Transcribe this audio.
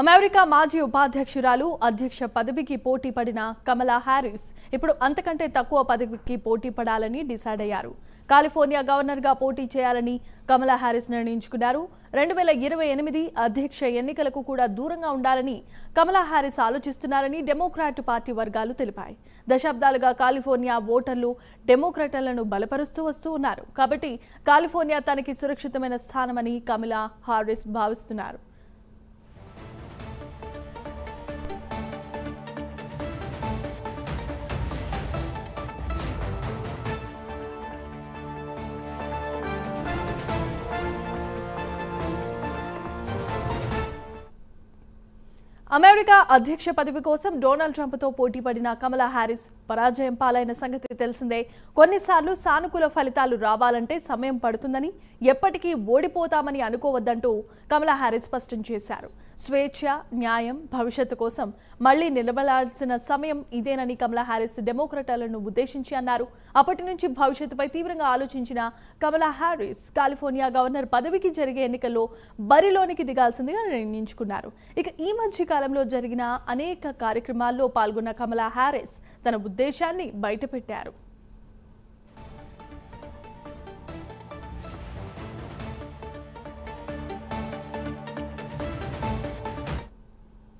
America మాజీ ఉపాధ్యక్షురాలు అధ్యక్ష పదవికి పోటీ పడిన కమలా హ్యారిస్ ఇప్పుడు అంతకంటే తక్కువ పదవికి పోటీ పడాలని డిసైడ్ అయ్యారు. కాలిఫోర్నియా గవర్నర్గా పోటీ చేయాలని కమలా హ్యారిస్ నిర్ణయించుకున్నారు. రెండు వేల ఇరవై ఎనిమిది అధ్యక్ష ఎన్నికలకు కూడా దూరంగా ఉండాలని కమలా హ్యారిస్ ఆలోచిస్తున్నారని డెమోక్రాట్ పార్టీ వర్గాలు తెలిపాయి. దశాబ్దాలుగా కాలిఫోర్నియా ఓటర్లు డెమోక్రాట్లను బలపరుస్తూ వస్తూ ఉన్నారు. కాబట్టి కాలిఫోర్నియా తనకి సురక్షితమైన స్థానమని కమలా హారిస్ భావిస్తున్నారు. అమెరికా అధ్యక్ష పదవి కోసం డొనాల్డ్ ట్రంప్తో పోటీ పడిన కమలా హ్యారిస్ పరాజయం పాలైన సంగతి తెలిసిందే. కొన్నిసార్లు సానుకూల ఫలితాలు రావాలంటే సమయం పడుతుందని ఎప్పటికీ ఓడిపోతామని అనుకోవద్దంటూ కమలా హ్యారిస్ స్పష్టం చేశారు. స్వేచ్ఛ న్యాయం భవిష్యత్తు కోసం మళ్ళీ నిలబడాల్సిన సమయం ఇదేనని కమలా హ్యారిస్ డెమోక్రటాలను ఉద్దేశించి అన్నారు. అప్పటి నుంచి భవిష్యత్తుపై తీవ్రంగా ఆలోచించిన కమలా హ్యారిస్ కాలిఫోర్నియా గవర్నర్ పదవికి జరిగే ఎన్నికల్లో బరిలోనికి దిగాల్సిందిగా నిర్ణయించుకున్నారు. ఇక ఈ మధ్య కాలంలో జరిగిన అనేక కార్యక్రమాల్లో పాల్గొన్న కమలా హ్యారిస్ తన ఉద్దేశాన్ని బయటపెట్టారు.